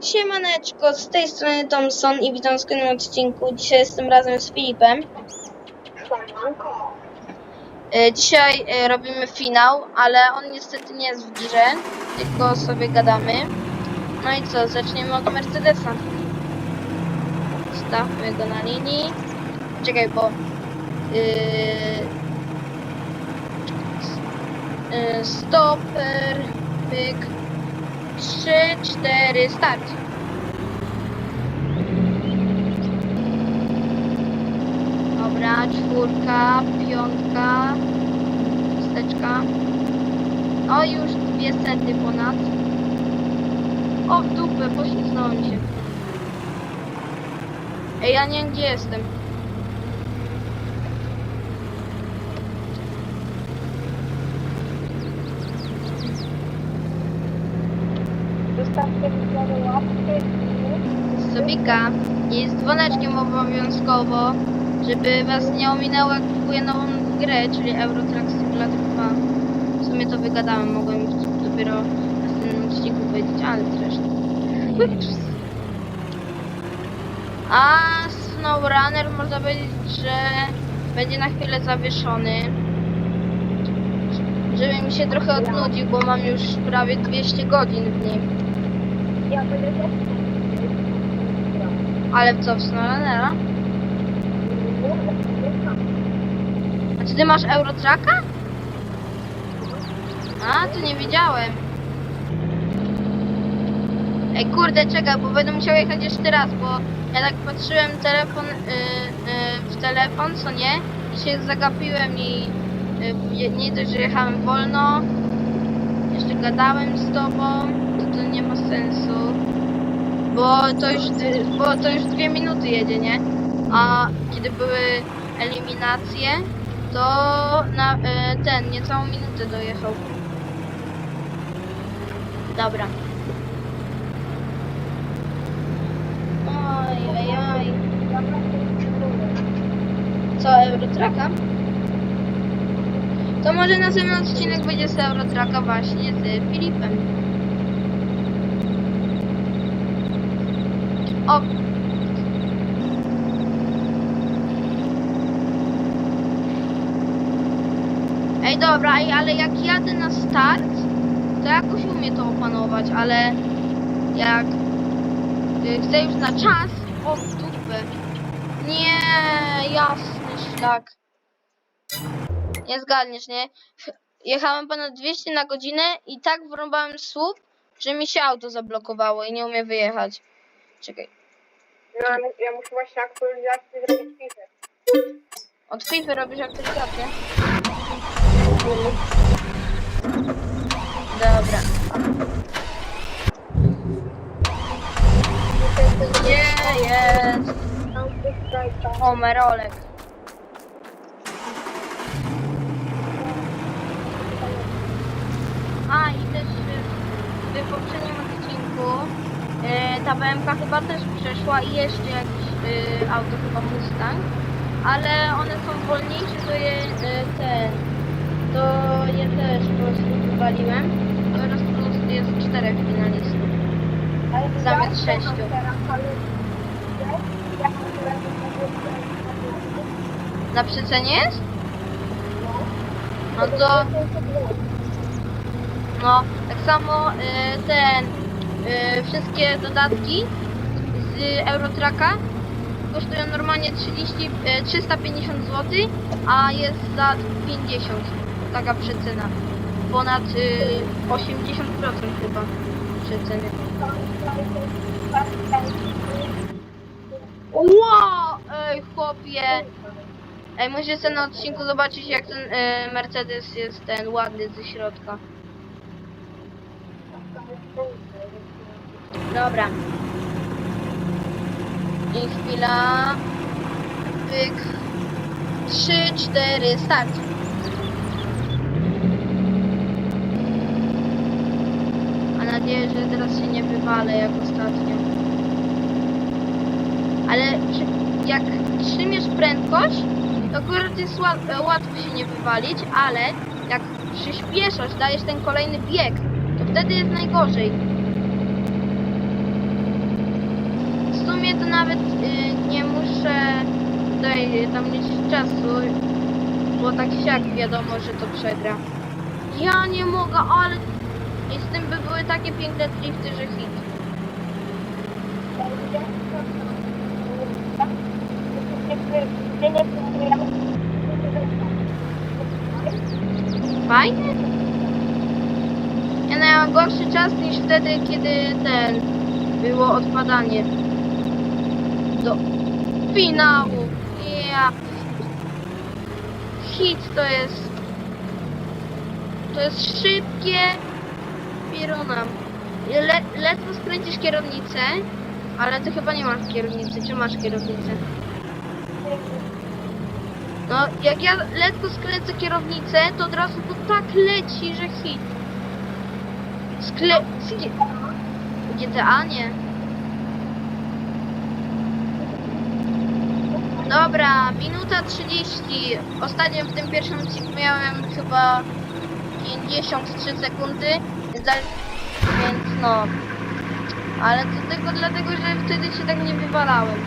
Siemaneczko, z tej strony Thompson i witam w kolejnym odcinku. Dzisiaj jestem razem z Filipem. E, Dzisiaj e, robimy finał, ale on niestety nie jest w grze, tylko sobie gadamy. No i co, zaczniemy od Mercedesa. Stawmy go na linii. Czekaj, bo... Yy, stoper, pyk, 3, 4, start. Dobra, czwórka, piątka, wsteczka. O, już dwie sety ponad. O, w dupę, poślizgnąłem się. Ej, ja nie wiem gdzie jestem. Zostawcie mi sobie łapkę Sobika jest dzwoneczkiem obowiązkowo, żeby was nie ominęło jak kupuję nową grę, czyli Euro Truck Simulator 2. W sumie to wygadałem, mogłem już dopiero w następnym odcinku powiedzieć, ale zresztą. A SnowRunner można powiedzieć, że będzie na chwilę zawieszony. Żeby mi się trochę odnudził, bo mam już prawie 200 godzin w nim. Ale co, w SnowRunnera? A czy ty masz Eurotraka? A, to nie wiedziałem. Ej, kurde, czekaj, bo będę musiał jechać jeszcze raz, bo ja tak patrzyłem telefon, y, y, w telefon, co nie? I się zagapiłem i y, je- nie dość, że jechałem wolno, jeszcze gadałem z tobą, to to nie ma sensu. Bo to już, bo to już dwie minuty jedzie, nie? A kiedy były eliminacje, to na e, ten niecałą minutę dojechał. Dobra. Oj, oj, oj. Co, Eurotraka? To może następny odcinek będzie z Eurotraka właśnie z Filipem. O, Ej, dobra, ale jak jadę na start, to jakoś umie to opanować, ale jak y, chcę już na czas, o dupę. Nie, jasny szlak. Nie zgadniesz, nie? Jechałem ponad 200 na godzinę i tak wrąbałem słup, że mi się auto zablokowało i nie umie wyjechać. Czekaj. Ja, ja muszę właśnie aktualizację zrobić FIFA. Od FIFA robisz aktualizację? Dobra. Nie jest. Homerolek. A i też w poprzednim odcinku y, ta BMK chyba też przeszła i jeszcze jakiś y, auto chyba Mustang, ale one są wolniejsze, to je y, ten, to je też po prostu wywaliłem. Teraz po prostu jest czterech finalistów. Zamiast sześciu. Na przecenie jest? No to, no, tak samo y, ten, y, wszystkie dodatki z Eurotraka kosztują normalnie 30, y, 350 zł, a jest za 50 taka przecena. Ponad y, 80% chyba przeceny. Wow! Ej, chłopie! Ej, sobie na odcinku zobaczyć jak ten y, Mercedes jest ten ładny ze środka. Dobra. I chwila. Pyk. 3, 4, start. Mam nadzieję, że teraz się nie wywalę jak ostatnio. Ale jak trzymiesz prędkość, to akurat jest łat, łatwo się nie wywalić, ale jak przyspieszasz, dajesz ten kolejny bieg, to wtedy jest najgorzej. To nawet y, nie muszę tutaj tam liczyć czasu, bo tak siak wiadomo, że to przegra. Ja nie mogę, ale i z tym by były takie piękne drifty, że hit. Fajnie? Ja miałam gorszy czas niż wtedy, kiedy ten było odpadanie do finału. Ja. Hit to jest. To jest szybkie. Pirona. Le, ledwo skręcisz kierownicę, ale ty chyba nie masz kierownicy. Czy masz kierownicę? No, jak ja lekko skręcę kierownicę, to od razu to tak leci, że hit. Skle... Skie... GTA nie. Dobra, minuta 30. Ostatnio w tym pierwszym odcinku miałem chyba 53 sekundy, więc no. Ale to tylko dlatego, że wtedy się tak nie wywalałem.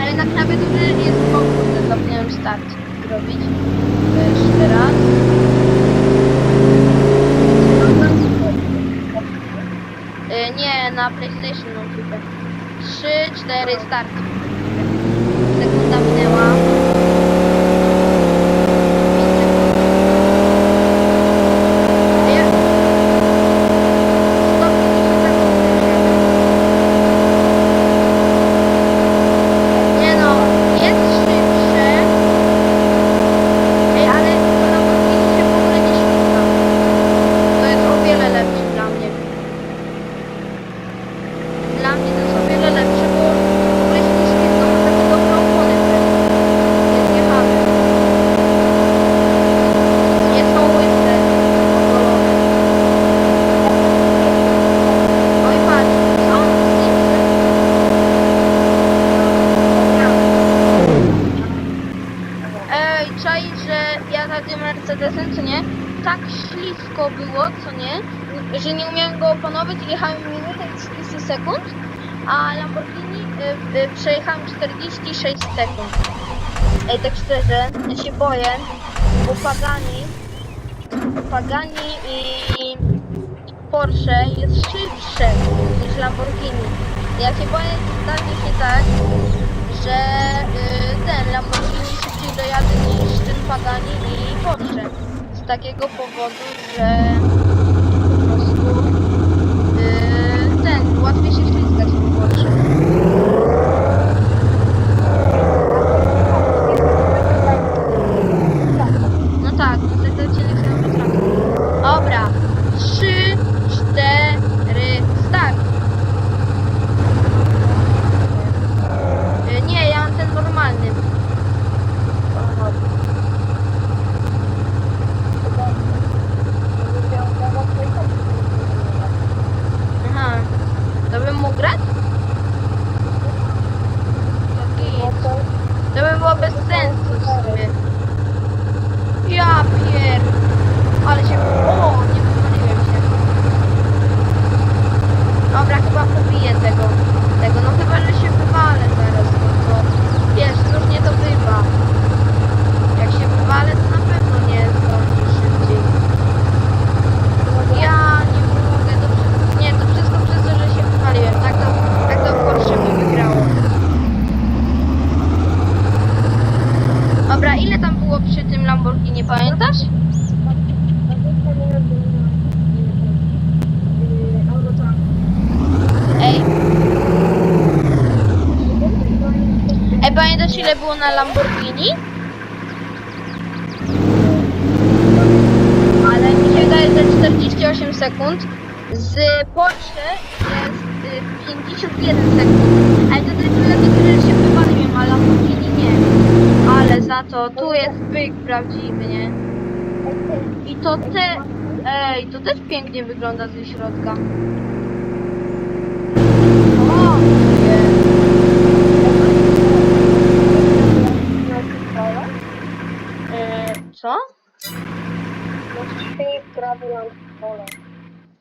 Ale na klawiaturze jest kurde, zapomniałem start zrobić. To Jeszcze raz. Y, nie, na PlayStation mam tylko. 3, 4, start. 写吗？46 sekund. Ej, tak szczerze, ja się boję, bo Pagani, Pagani i Porsche jest szybsze niż Lamborghini. Ja się boję, stanie się tak, że y, ten Lamborghini szybciej dojadę niż ten Pagani i Porsche. Z takiego powodu, że po prostu y, ten łatwiej się ślizgać w Porsche. No tak, no tak do ciebie się potrafię. Dobra, trzy, cztery, start. Y, Nie, ja mam ten normalny. Aha. To bym mógł grać? To git. To by było bez sensu w sumie. Ja pier... Ale się... O, nie wywaliłem się. Dobra, chyba pobiję tego. Tego, no chyba, że się wywalę zaraz, no to... Wiesz, różnie to bywa. Jak się wywalę, to na pewno nie zdążę szybciej. Ja nie mogę, to wszystko... Nie, to wszystko przez to, że się wywaliłem. Tak to, tak to Porsche by wygrało. Dobra, ile tam było przy tym Lamborghini, pamiętasz? Ej. Ej, pamiętasz ile było na Lamborghini? Ale mi się wydaje, że 48 sekund. Z Porsche jest y, 51 sekund. Ale to tylko dlatego, że się wywaliłem, a Lamborghini nie. Ale za to tu jest byk prawdziwy, nie? I to te... Ej, to też pięknie wygląda ze środka. Co?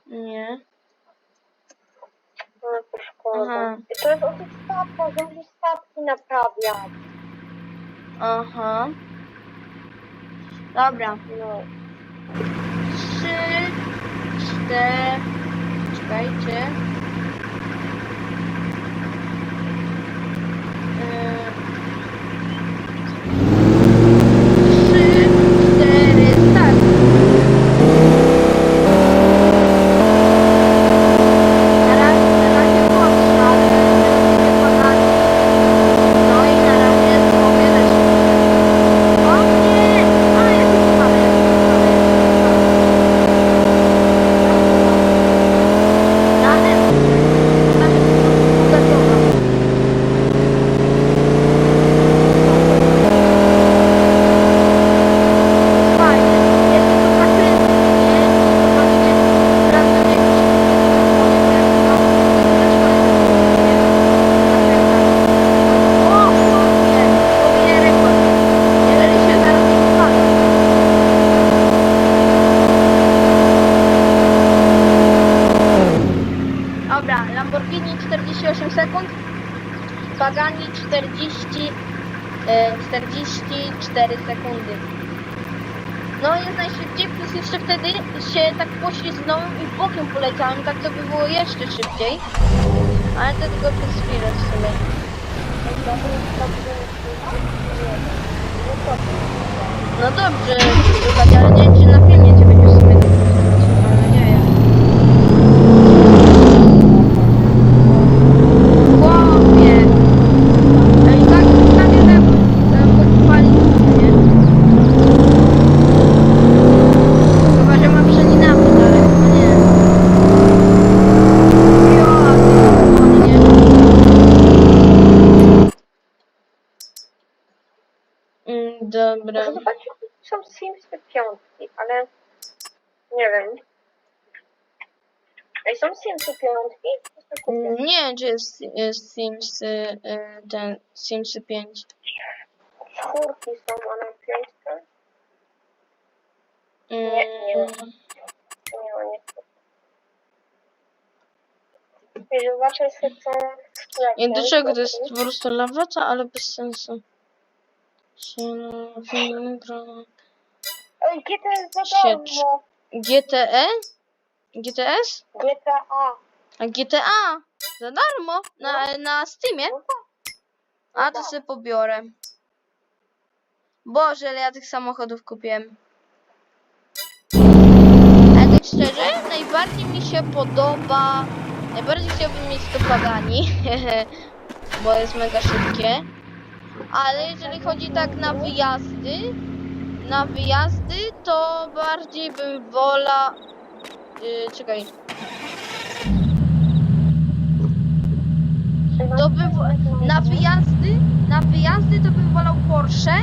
Nie. No, chodzą. Aha. I to jest o tych statkach, że musisz statki naprawiać. Aha. Dobra. No. Trzy, cztery. Czekajcie. Yy. Trzy, cztery, start. Na razie, na razie młodszy, ale będzie ponad. No i na razie zrobię resztę. O nie! A, ja tu spadłem, ja tu spadłem. Na M. Na M. Gotowa. Fajnie. Jeszcze tu zakręty, nie? Zobaczcie, sprawdzam jakieś opony, bo jak mam wygrać kolejne nie? Zakrętach. O, chłopie! Pobiję rekord. Jeżeli się zaraz nie spadam. Dobra, Lamborghini 48 sekund, Pagani 40, e, 44 sekundy. No jest najszybciej, plus jeszcze wtedy się tak poślizgnąłem i bokiem poleciałem, tak to by było jeszcze szybciej. Ale to tylko przez chwilę w sumie. No dobrze, ale nie wiem, czy na filmie cię będzie w sumie dobrze słychać. Mam nadzieję. Chłopie! Ej, tak, tak jeden podpali, nie? Chyba, że ma przeninamy, ale chyba nie. Jo, a ty ładnie. Mm, Dobra. Zobaczyć, są Simsy piątki, ale nie wiem. Ej, są Simsy piątki? Nie wiem, czy jest, jest Sims, y, ten Sims 5. Czwórki są, a na piątkę? Mm, Nie, nie ma. Nie ma, nie. I zobaczę sobie co do czego to jest po prostu laweta, ale bez sensu. GTA za darmo. GTE? GTS? GTA. A GTA? Za darmo? Na, na Steamie? No tak. A to sobie pobiorę. Boże, ile ja tych samochodów kupiłem. Ale tak szczerze, najbardziej mi się podoba. Najbardziej chciałbym mieć to Pagani, bo jest mega szybkie. Ale jeżeli chodzi tak na wyjazdy, na wyjazdy, to bardziej bym wola. Yy, czekaj. To wo- na wyjazdy, na wyjazdy to bym wolał Porsche,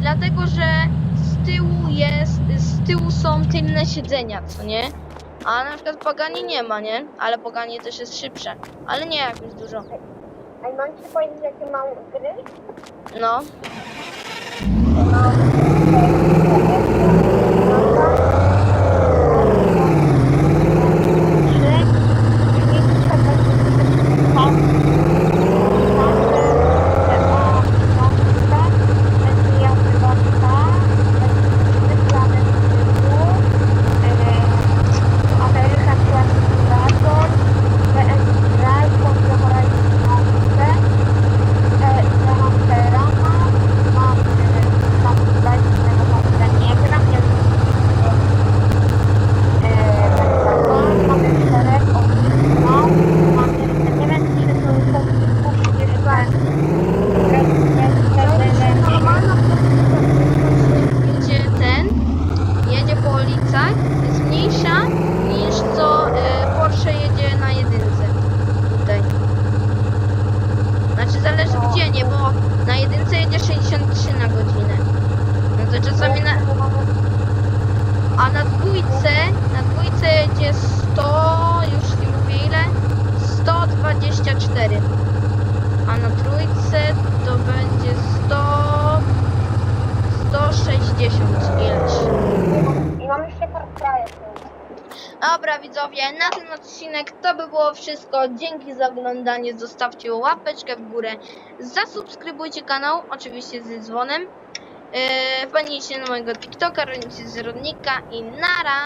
dlatego że z tyłu jest, z tyłu są tylne siedzenia, co nie? A na przykład Pagani nie ma, nie? Ale Pagani też jest szybsze, ale nie jakoś dużo. Ej, mam ci powiedzieć, jakie mam gry? No, American Classic Marathon, BMX Drive, Forza Horizon 5, e, ja mam Terama, mam e, tam bajkowego komputera nie gram, nie wiem, e, Hexagon, mam szereg otrzymał, mam jeszcze, nie wiem, czy to są punkty, jedzie ten, jedzie po ulicach, jest mniejsza niż co e, Porsche jedzie na jedynce. Tutaj. Znaczy zależy gdzie, nie, bo na jedynce jedzie 63 na godzinę. No to czasami na... A na dwójce, na dwójce jedzie 100, już ci mówię ile? 124. A na trójce to będzie 100... 160 ileś. I mam jeszcze Cry'a. Dobra widzowie, na ten odcinek to by było wszystko. Dzięki za oglądanie, zostawcie łapeczkę w górę, zasubskrybujcie kanał, oczywiście ze dzwonem. Yy, wpadnijcie na mojego TikToka, rolnicy z Rodnika i nara!